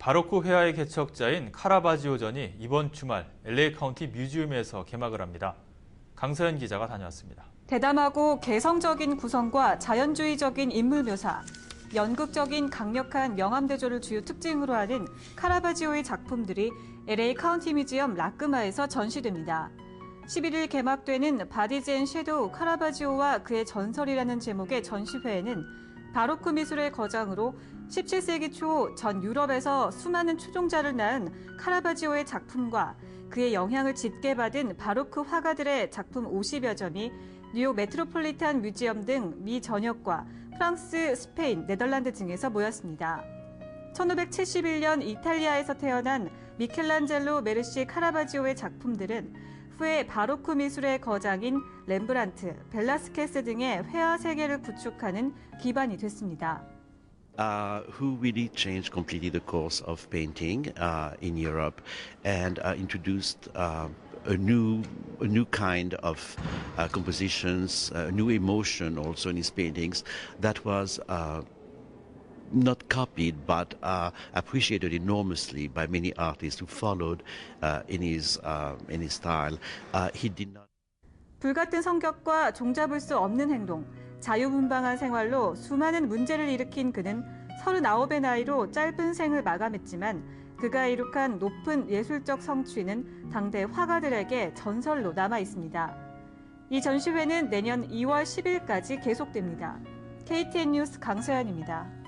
바로크 회화의 개척자인 카라바지오전이 이번 주말 LA 카운티 뮤지엄에서 개막을 합니다. 강서연 기자가 다녀왔습니다. 대담하고 개성적인 구성과 자연주의적인 인물 묘사, 연극적인 강력한 명암대조를 주요 특징으로 하는 카라바지오의 작품들이 LA 카운티 뮤지엄 라크마에서 전시됩니다. 11일 개막되는 바디즈 앤 섀도우 카라바지오와 그의 전설이라는 제목의 전시회에는 바로크 미술의 거장으로 17세기 초 전 유럽에서 수많은 추종자를 낳은 카라바지오의 작품과 그의 영향을 짙게 받은 바로크 화가들의 작품 50여 점이 뉴욕 메트로폴리탄 뮤지엄 등 미 전역과 프랑스, 스페인, 네덜란드 등에서 모였습니다. 1571년 이탈리아에서 태어난 미켈란젤로 메르시 카라바지오의 작품들은 후에 바로크 미술의 거장인 렘브란트, 벨라스케스 등의 회화 세계를 구축하는 기반이 됐습니다. uh, who really changed completely the course of painting uh, in Europe and uh, introduced uh, a new a new kind of uh, compositions, a new emotion also in his paintings that was. Not copied but uh, appreciated enormously by many artists who followed uh, in his uh, in his style. Uh, he did not. 불같은 성격과 종잡을 수 없는 행동, 자유분방한 생활로 수많은 문제를 일으킨 그는 39의 나이로 짧은 생을 마감했지만 그가 이룩한 높은 예술적 성취는 당대 화가들에게 전설로 남아 있습니다. 이 전시회는 내년 2월 10일까지 계속됩니다. KTN 뉴스 강서연입니다.